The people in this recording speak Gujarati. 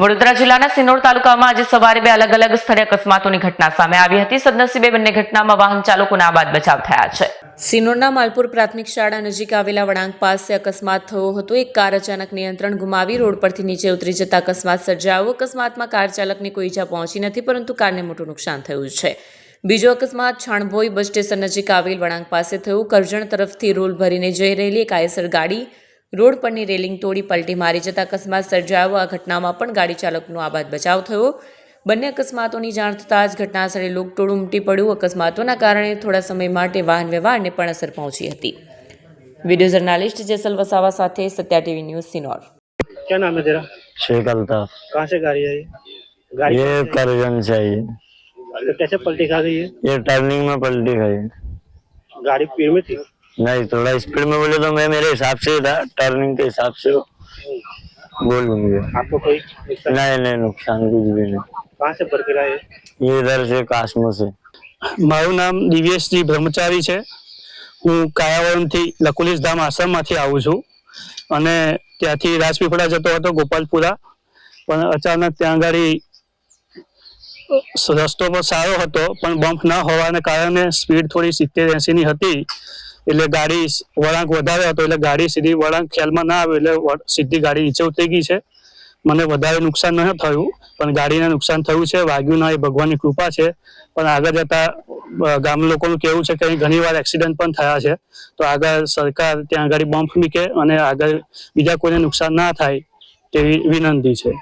વડોદરા જિલ્લાના સિનોર તાલુકામાં આજે સવારે બે અલગ અલગ સ્થળે અકસ્માતોની ઘટના સામે આવી હતી. સદનસીબે બંને ઘટનામાં વાહન ચાલકોના આબાદ બચાવ થયા છે. સિનોરના માલપુર પ્રાથમિક શાળા નજીક આવેલા વળાંક પાસે અકસ્માત થયો હતો. એક કાર અચાનક નિયંત્રણ ગુમાવી રોડ પરથી નીચે ઉતરી જતા અકસ્માત સર્જાયો. અકસ્માતમાં કાર ચાલકને કોઈ ઈજા પહોંચી નથી, પરંતુ કારને મોટું નુકસાન થયું છે. બીજો અકસ્માત છાણભોઈ બસ સ્ટેશન નજીક આવેલ વળાંક પાસે થયું. કરજણ તરફથી રોલ ભરીને જઈ રહેલી એક આયસર ગાડી રોડ પરની રેલિંગ તોડી પલટી મારી જતા અકસ્માત સર્જાયો આ ઘટનામાં પણ ગાડી ચાલકનો આબાદ બચાવ થયો બંને અકસ્માતોની જાણ થતાં જ ઘટનાસ્થળે લોકટોળું ઉમટી પડ્યું અકસ્માતોના કારણે થોડા સમય માટે વાહન વ્યવહારને પણ અસર પહોંચી હતી વિડીયો જર્નાલિસ્ટ જેસલ વસાવા સાથે સત્યા ટીવી ન્યૂઝ સિનોર क्या नाम है तेरा शेख अल्ताफ कहाँ से गाड़ी आई गाड़ी ये करजन से आई तो कैसे पलटी खा गई है ये टर्निंग में पलटी गई गाड़ी पीर में थी नहीं थोड़ा स्पीड में बोले तो मैं मेरे हिसाब से ही था टर्निंग के हिसाब से बोल दूंगी आपको कोई नुकसान नहीं नहीं नुकसान कुछ भी नहीं कहाँ से भर गिरा है ये इधर से कासमो से મારું નામ દિવ્યેશજી બ્રહ્મચારી છે હું કાયાવરમથી લકુલીસ ધામ આશ્રમમાંથી આવું છું અને ત્યાંથી રાજપીપળા જતો હતો ગોપાલપુરા પણ અચાનક ત્યાં આગળ રસ્તો પણ સારો હતો પણ બમ્પ ન હોવાને કારણે સ્પીડ થોડી સિત્તેર એંસીની હતી એટલે ગાડી વળાંક વધારે હતો, એટલે ગાડી સીધી વળાંક ખ્યાલમાં ના આવે, એટલે સીધી ગાડી નીચે ઉતરી ગઈ છે. મને વધારે નુકસાન ન થયું, પણ ગાડીને નુકસાન થયું છે, વાગ્યું ના, એ ભગવાનની કૃપા છે. પણ આગળ જતા ગામ લોકોનું કેવું છે કે ઘણી વાર એક્સિડન્ટ પણ થયા છે. તો આગળ સરકાર ત્યાં આગળ બમ્પ મૂકે અને આગળ બીજા કોઈને નુકસાન ના થાય, તેવી વિનંતી છે.